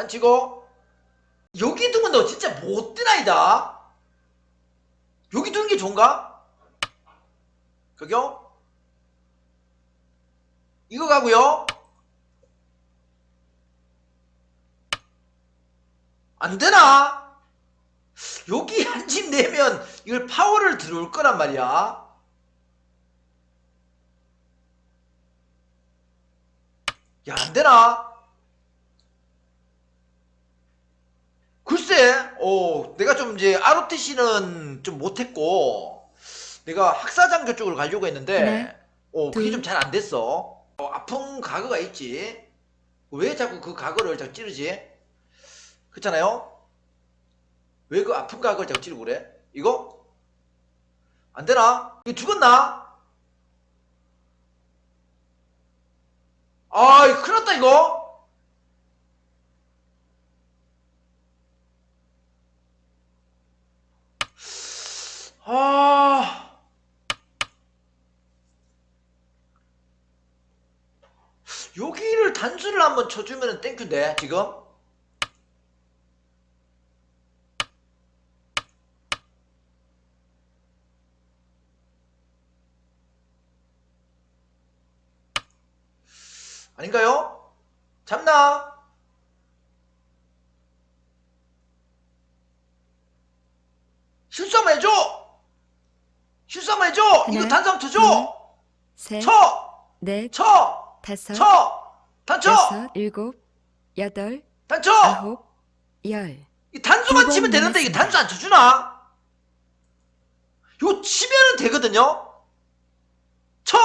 단치고 여기 두면 너 진짜 못 드나이다. 여기 두는 게 좋은가? 그죠? 이거 가고요. 안 되나? 여기 한 집 내면 이걸 파워를 들어올 거란 말이야. 야, 안 되나? 글쎄, 어, 내가 좀 이제 ROTC는 좀 못했고, 내가 학사장교 쪽으로 가려고 했는데, 하나, 어, 그게 둘. 좀잘 안 됐어. 어, 아픈 과거가 있지. 왜 자꾸 그 과거를 자꾸 찌르지? 그렇잖아요? 왜 그 아픈 과거를 자꾸 찌르고 그래? 이거? 안 되나? 이거 죽었나? 아, 이거 큰일 났다, 이거. 아. 여기를 단수를 한번 쳐주면 땡큐인데, 지금? 아닌가요? 잡나? 실수 한번 해줘! 실수 한번 해줘! 이거 하나, 단수 한번 쳐줘! 셋, 쳐! 넷, 쳐! 다섯, 쳐! 단쳐! 여섯, 일곱, 여덟, 단쳐! 아홉, 열. 이 단수만 치면 되는데 이게. 단수 안 쳐주나? 요 치면은 되거든요? 쳐!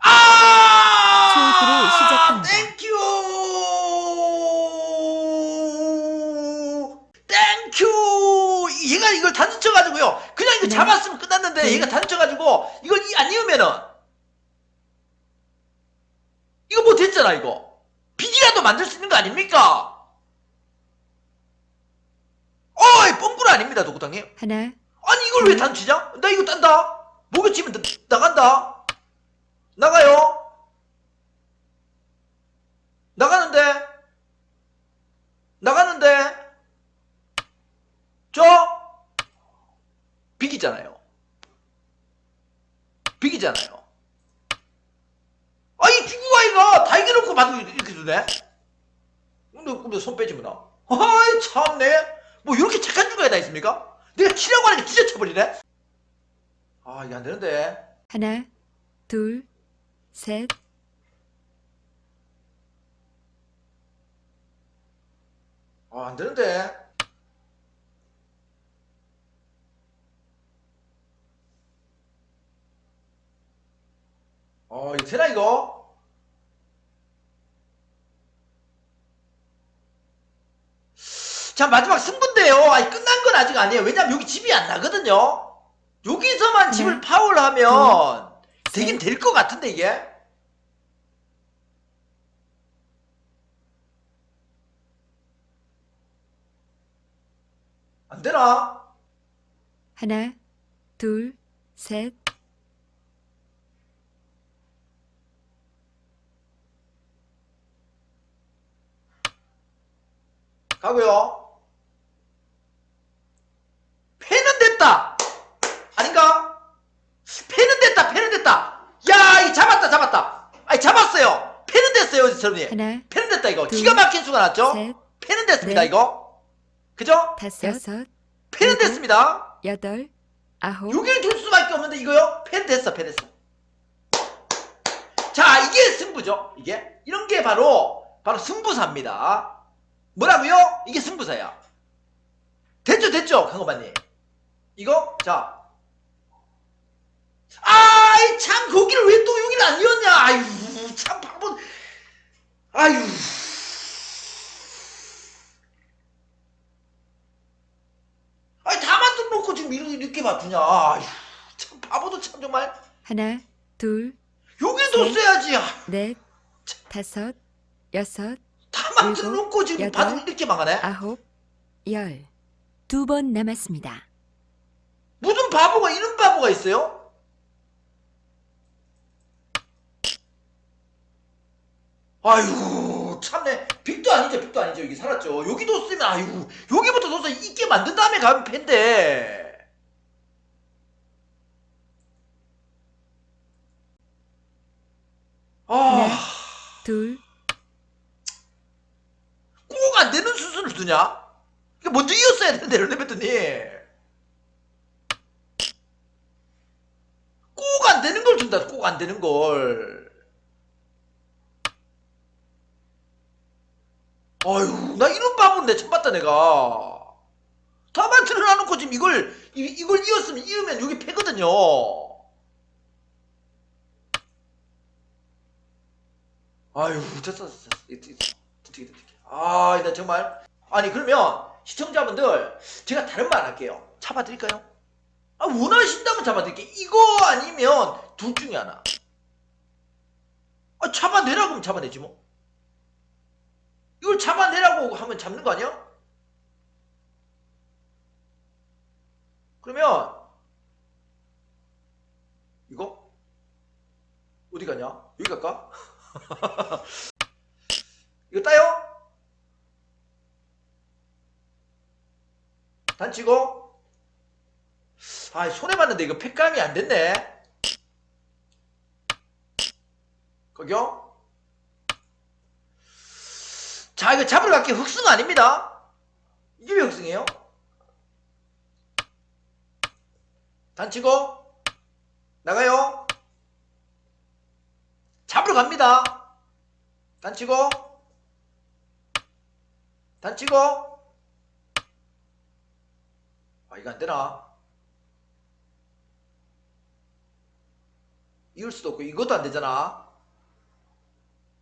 아! 초기를 시작합니다. 땡큐! 땡큐! 얘가 이걸 단수 쳐가지고요. 그냥 이거 네. 잡았으면 끝났는데 네. 얘가 단수 쳐가지고 이걸 이- 안 이으면은 이거 뭐 됐잖아 이거. 비기라도 만들 수 있는 거 아닙니까? 어이 뻥꾸라 아닙니다 도구당님. 하나, 아니 이걸 왜 음. 단치냐? 나 이거 딴다. 목에 치면 나, 나간다. 나가요. 나가는데. 나가는데. 저 비기잖아요. 비기잖아요. 아이 비구가 이거 다 이겨놓고 봐도 이렇게 두네. 근데 근데 손 빼지 뭐나. 아이 참네. 뭐 이렇게 착한 주가에 다 있습니까? 내가 치려고 하니까 진짜 쳐버리네. 아 이게 안 되는데. 하나, 둘, 셋, 아 안 되는데. 어 이거 되나 이거? 자 마지막 승부인데요. 아니 끝난 건 아직 아니에요. 왜냐면 여기 집이 안 나거든요. 여기서만 집을 네. 파워를 하면 되긴 셋. 될것 같은데 이게. 안 되나? 하나, 둘, 셋, 가고요. 패는 됐다. 아닌가? 패는 됐다. 패는 됐다. 야, 이 잡았다. 잡았다. 아니 잡았어요. 패는 저분이. 하나, 패는 됐다 이거. 둘, 기가 막힌 수가 났죠? 셋, 패는 됐습니다 넷. 이거. 그죠? 다섯, 여섯, 패는 일곱. 됐습니다. 여덟, 아홉, 여기를 둘 수밖에 없는데 이거요? 패는 됐어. 패는 됐어. 자, 이게 승부죠. 이게 이런 게 바로 바로 승부사입니다. 뭐라고요? 이게 승부사야. 됐죠, 됐죠, 강호반님. 이거 자. 아이 참 거기를 왜 또 여기를 안 이었냐? 아유 참 바보. 아유. 아니 다 만들어 놓고 지금 이렇게, 이렇게 맞추냐? 아유 참 바보도 참 정말 하나, 둘, 여기를 셋. 뒀어야지. 아, 넷, 다섯, 여섯, 다 만들어 일곱, 놓고 지금 여덟, 바로 이렇게 망하네. 아홉, 열. 두 번 남았습니다. 무슨 바보가 이런 바보가 있어요? 아이고 참네. 빅도 아니죠 빅도 아니죠. 여기 살았죠. 여기도 쓰면 아이고 여기부터 둬서 있게 만든 다음에 가면 팬데 네. 아 둘, 꼭 안 되는 수순을 두냐? 이게 먼저 이었어야 되는데 르네베트님. 꼭 안 되는 걸 준다 꼭 안 되는 걸 아유 나 이런 바보는 내 처음 봤다 내가 다만 틀어놔놓고 지금 이걸 이, 이걸 이었으면 이으면 여기 패거든요 아유 됐어 됐어 됐어 됐어 됐어 아, 나 정말 아니 그러면 시청자분들 제가 다른 말 할게요. 잡아드릴까요? 아 원하신다면 잡아드릴게요. 이거 아니면 둘 중에 하나. 아 잡아내라고 하면 잡아내지 뭐. 이걸 잡아내라고 하면 잡는 거 아니야? 그러면 이거 어디 가냐? 여기 갈까? 이거 따요? 단치고 아 손에 맞는데 이거 팩감이 안 됐네 거기요 자 이거 잡으러 갈게 흑승 아닙니다 이게 왜 흑승이에요 단치고 나가요 잡으러 갑니다 단치고 단치고 아 이거 안 되나? 이을 수도 없고 이것도 안 되잖아.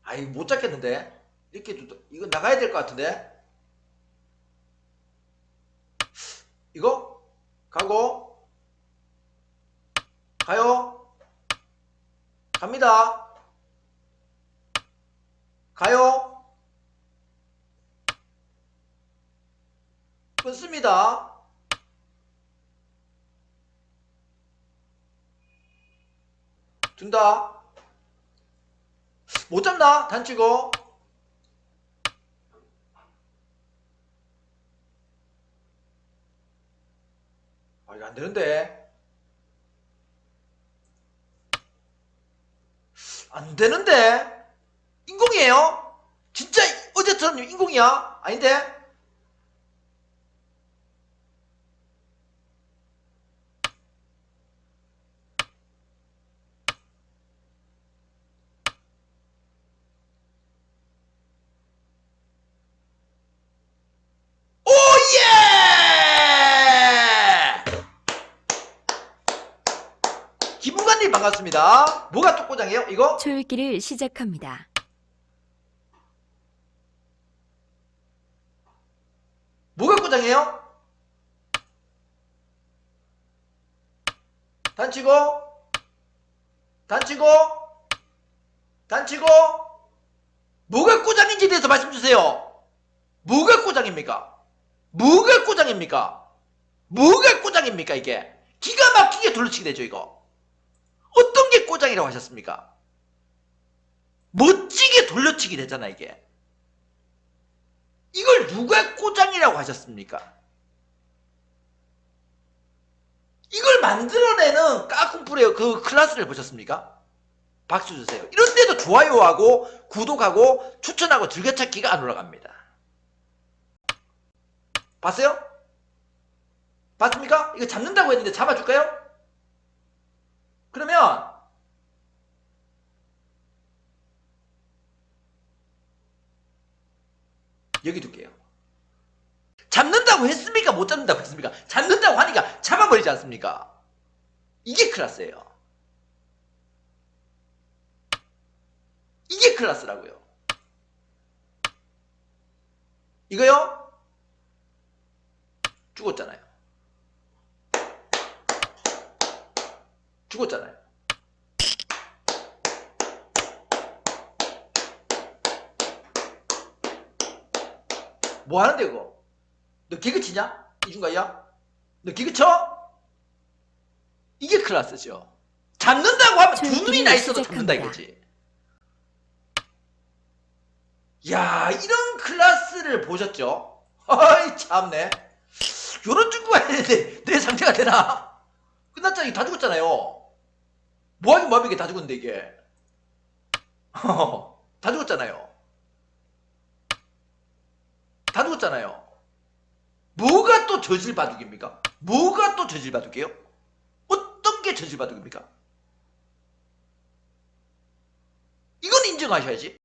아 이거 못 잡겠는데? 이렇게 두 이거 나가야 될 것 같은데? 이거 가고 가요 갑니다 가요 끊습니다. 둔다. 못 잡나? 단치고. 아, 이거 안 되는데. 안 되는데. 인공이에요? 진짜 어제처럼 인공이야? 아닌데? 오예! 기부관님 반갑습니다. 뭐가 또 꼬장이에요? 이거? 초읽기를 시작합니다. 뭐가 꼬장이에요? 단치고 단치고 단치고 뭐가 꼬장인지에 대해서 말씀 주세요. 뭐가 꼬장입니까? 뭐가 꼬장입니까? 뭐가 꼬장입니까 이게? 기가 막히게 둘러치게 되죠 이거. 어떤 게 꼬장이라고 하셨습니까? 멋지게 돌려치기 되잖아 이게. 이걸 누가 꼬장이라고 하셨습니까? 이걸 만들어내는 까꿍풀의 그 클래스를 보셨습니까? 박수 주세요. 이런데도 좋아요하고 구독하고 추천하고 즐겨찾기가 안 올라갑니다. 봤어요? 봤습니까? 이거 잡는다고 했는데 잡아줄까요? 그러면 여기 둘게요. 잡는다고 했습니까? 못 잡는다고 했습니까? 잡는다고 하니까 잡아버리지 않습니까? 이게 클라스예요. 이게 클라스라고요. 이거요? 죽었잖아요. 죽었잖아요. 뭐 하는데 그거? 너 개그 치냐? 이중가야? 너 개그 쳐? 이게 클라스죠. 잡는다고 하면 두저 눈이 나 있어도. 잡는다 이거지. 야 이런 클래스를 보셨죠? 아이 참네. 요런 친구가 있는데 내 상대가 되나? 끝났잖아. 이거 다 죽었잖아요. 뭐하긴 뭐하면 이게 다 죽었는데 이게. 다 죽었잖아요. 다 죽었잖아요. 뭐가 또 저질 바둑입니까? 뭐가 또 저질 바둑이에요? 어떤 게 저질 바둑입니까? 이건 인정하셔야지.